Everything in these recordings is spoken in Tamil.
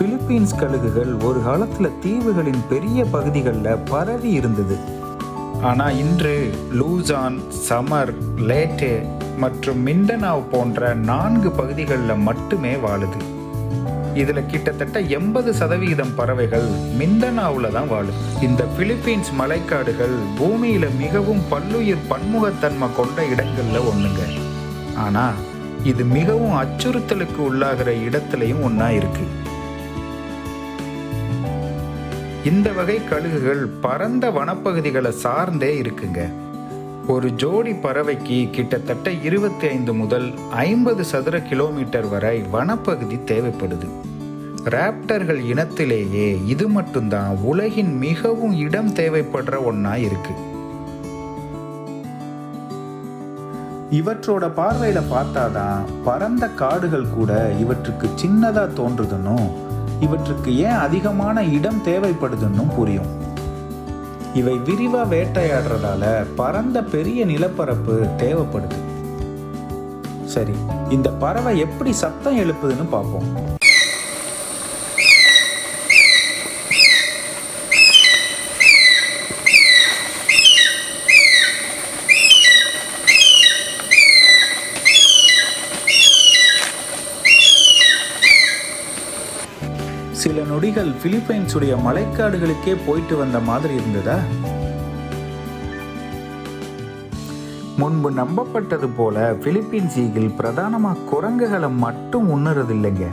பிலிப்பீன்ஸ் கழுகுகள் ஒரு காலத்தில் தீவுகளின் பெரிய பகுதிகளில் பரவி இருந்தது. ஆனால் இன்று லூசான் சமர் லேட்டே மற்றும் மிண்டனாவ் போன்ற நான்கு பகுதிகளில் மட்டுமே வாழுது. இதில் கிட்டத்தட்ட எண்பது சதவிகிதம் பறவைகள் மிண்டனாவில் தான் வாழும் இந்த பிலிப்பீன்ஸ் மலைக்காடுகள் பூமியில் மிகவும் பல்லுயிர் பன்முகத்தன்மை கொண்ட இடங்களில் ஒன்றுங்க ஆனால் இது மிகவும் அச்சுறுத்தலுக்கு உள்ளாகிற இடத்துலையும் ஒன்றா இருக்குது இந்த வகை கழுகுகள் பரந்த வனப்பகுதிகளை சார்ந்தே இருக்குங்க. ஒரு ஜோடி பறவைக்கு கிட்டத்தட்ட இருபத்தி ஐந்து முதல் ஐம்பது சதுர கிலோமீட்டர் வரை வனப்பகுதி தேவைப்படுது. ராப்டர்கள் இனத்திலேயே இது மட்டும்தான் உலகின் மிகவும் இடம் தேவைப்படுற ஒன்றா இருக்கு. இவற்றோட பார்வையில பார்த்தாதான் பரந்த காடுகள் கூட இவற்றுக்கு சின்னதா தோன்றுதுன்னும் இவற்றுக்கு ஏன் அதிகமான இடம் தேவைப்படுதுன்னும் புரியும். இவை விரிவா வேட்டையாடுறதால பரந்த பெரிய நிலப்பரப்பு தேவைப்படுது. சரி இந்த பறவை எப்படி சத்தம் எழுப்புதுன்னு பார்ப்போம். சில நொடிகள் பிலிப்பைன்ஸுடைய மலைக்காடுகளுக்கே போயிட்டு வந்த மாதிரி இருந்ததா? முன்பு நம்பப்பட்டது போல பிலிப்பீன்ஸ் ஈகிள் பிரதானமாக குரங்குகளை மட்டும் உண்ணுறதில்லைங்க.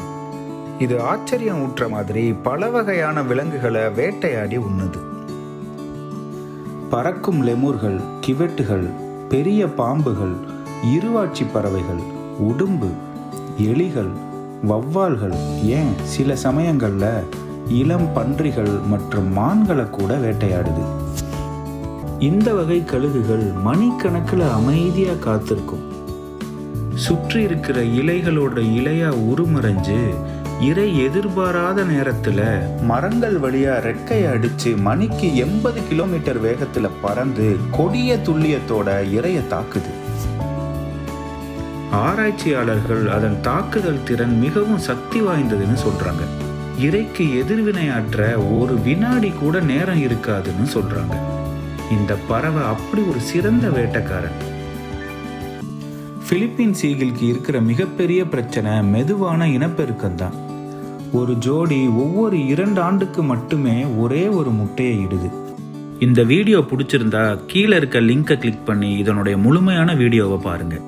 இது ஆச்சரியம் ஊற்ற மாதிரி பல வகையான விலங்குகளை வேட்டையாடி உண்ணுது. பறக்கும் லெமூர்கள் கிவெட்டுகள் பெரிய பாம்புகள் இருவாட்சி பறவைகள் உடும்பு எலிகள் வவ்வால்கள் ஏன் சில சமயங்களில் இளம் பன்றிகள் மற்றும் மான்களை கூட வேட்டையாடுது. இந்த வகை கழுகுகள் மணிக்கணக்கில் அமைதியாக காத்திருக்கும். சுற்றி இருக்கிற இலைகளோட இலையா உருமறைஞ்சு இறை எதிர்பாராத நேரத்தில் மரங்கள் வழியா ரெக்கையை அடிச்சு மணிக்கு எண்பது கிலோமீட்டர் வேகத்தில் பறந்து கொடிய துல்லியத்தோட இரையை தாக்குது. ஆராய்ச்சியாளர்கள் அதன் தாக்குதல் திறன் மிகவும் சக்தி வாய்ந்ததுன்னு சொல்றாங்க. இறைக்கு எதிர்வினையாற்ற ஒரு வினாடி கூட நேரம் இருக்காதுன்னு சொல்றாங்க. இந்த பறவை அப்படி ஒரு சிறந்த வேட்டைக்காரன். பிலிப்பீன் ஈகிளுக்கு இருக்கிற மிகப்பெரிய பிரச்சனை மெதுவான இனப்பெருக்கம் தான் ஒரு ஜோடி ஒவ்வொரு இரண்டு ஆண்டுக்கு மட்டுமே ஒரே ஒரு முட்டையை இடுது. இந்த வீடியோ பிடிச்சிருந்தா கீழே இருக்க லிங்கை கிளிக் பண்ணி இதனுடைய முழுமையான வீடியோவை பாருங்கள்